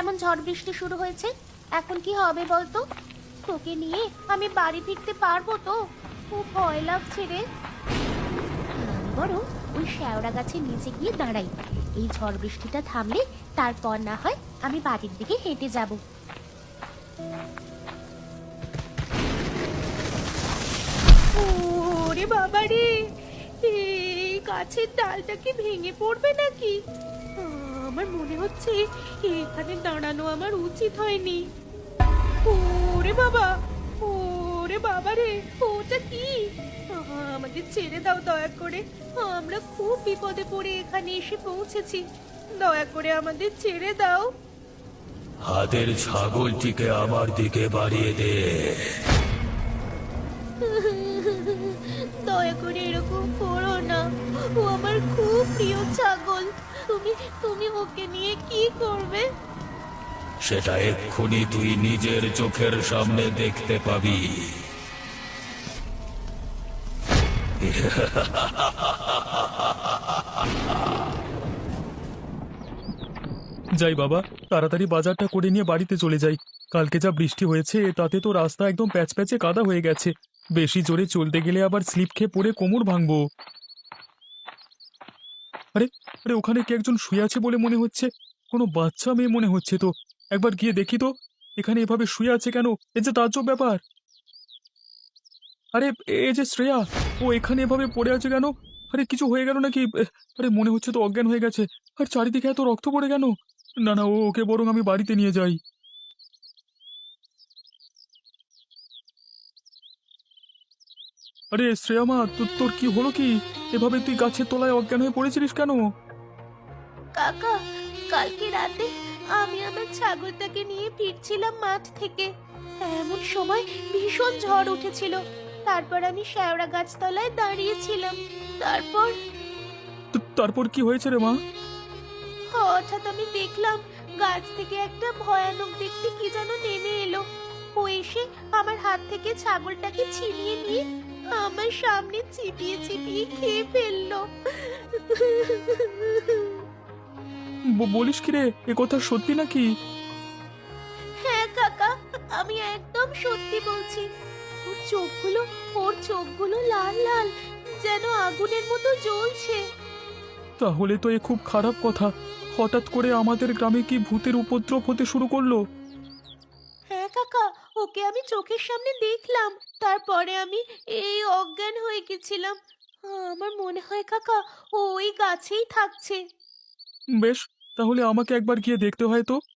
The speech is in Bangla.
কেমন ঝড় বৃষ্টি শুরু হয়েছে? এখন কি হবে বলতো? তোকে নিয়ে আমি বাড়ি ফিরতে পারব তো? খুব ভয় লাগছে রে। আমি বরং ওই শ্যাওড়া গাছের নিচে গিয়ে দাঁড়াই। এই ঝড় বৃষ্টিটা থামলে তারপর না হয় আমি বাড়ির দিকে হেঁটে যাব। ওরে বাবা এই গাছের ডালটা কি ভেঙে পড়বে নাকি? আমার মনে হচ্ছে এখানে দাঁড়ানো আমার উচিত হয়নি। ওরে বাবা ওরে বাবা রে ওটা কি? ছেড়ে দাও দয়া করে। আমরা খুব বিপদে পড়ে এখানে এসে পৌঁছেছি। দয়া করে আমাদের ছেড়ে দাও। হাতের ছাগলটিকে আমার দিকে বাড়িয়ে দে। দয়া করে এরকম করো না। ও আমার খুব প্রিয় ছাগল। তুমি তুমি ওকে নিয়ে কি করবে? সেটা এক্ষুনি তুই নিজের চোখের সামনে দেখতে পাবি। যাই বাবা তাড়াতাড়ি বাজারটা করে নিয়ে বাড়িতে চলে যাই। কালকে যা বৃষ্টি হয়েছে তাতে তো রাস্তা একদম প্যাচ প্যাচে কাদা হয়ে গেছে। বেশি জোরে চলতে গেলে আবার স্লিপ খেয়ে পড়ে কোমর ভাঙবো। আরে আরে ওখানে কি একজন শুয়ে আছে বলে মনে হচ্ছে? কোনো বাচ্চা মেয়ে মনে হচ্ছে তো। একবার গিয়ে দেখি তো, এখানে এভাবে শুয়ে আছে কেন? এ যে তাজ্জব ব্যাপার। আরে, এ যে শ্রেয়া, ও এখানে এভাবে পড়ে আছে কেন? আরে, কিছু হয়ে গেল নাকি? আরে, মনে হচ্ছে তো অজ্ঞান হয়ে গেছে। আর চারিদিকে এত রক্ত পড়ে কেন? না না, ও, ওকে বরং আমি বাড়িতে নিয়ে যাই। আরে শ্রেয়ামা তোর তোর কি হলো কি? এভাবে তুই গাছের তলায় অজ্ঞান হয়ে পড়েছিলিস কেন? কাকা কালকে রাতে আমি আমার ছাগলটাকে নিয়ে ফিরছিলাম মাঠ থেকে। এমন সময় ভীষণ ঝড় উঠেছিল। তারপর আমি শ্যাওড়া গাছতলায় দাঁড়িয়েছিলাম। তারপর তারপর কি হয়েছে রে মা? হঠাৎ আমি দেখলাম গাছ থেকে একটা ভয়ানক দেখতে কি যেন নেমে এলো। ও এসে আমার হাত থেকে ছাগলটাকে ছিনিয়ে নিয়ে আমার সামনে চিপিয়ে চিপিয়ে খেয়ে ফেলল। বলিস কি রে? এ কথা সত্যি নাকি? হ্যাঁ কাকা আমি একদম সত্যি বলছি। ওর চোখগুলো ওর চোখগুলো লাল লাল যেন আগুনের মতো জ্বলছে। তাহলে তো এ খুব খারাপ কথা। হঠাৎ করে আমাদের গ্রামে কি ভূতের উপদ্রব হতে শুরু করল? হ্যাঁ কাকা ওকে আমি চোখের সামনে দেখলাম, তারপরে আমি এই অজ্ঞান হয়ে গেছিলাম। আমার মনে হয় কাকা, ও ওই গাছেই থাকছে। বেশ, তাহলে আমাকে একবার গিয়ে দেখতে হয় তো।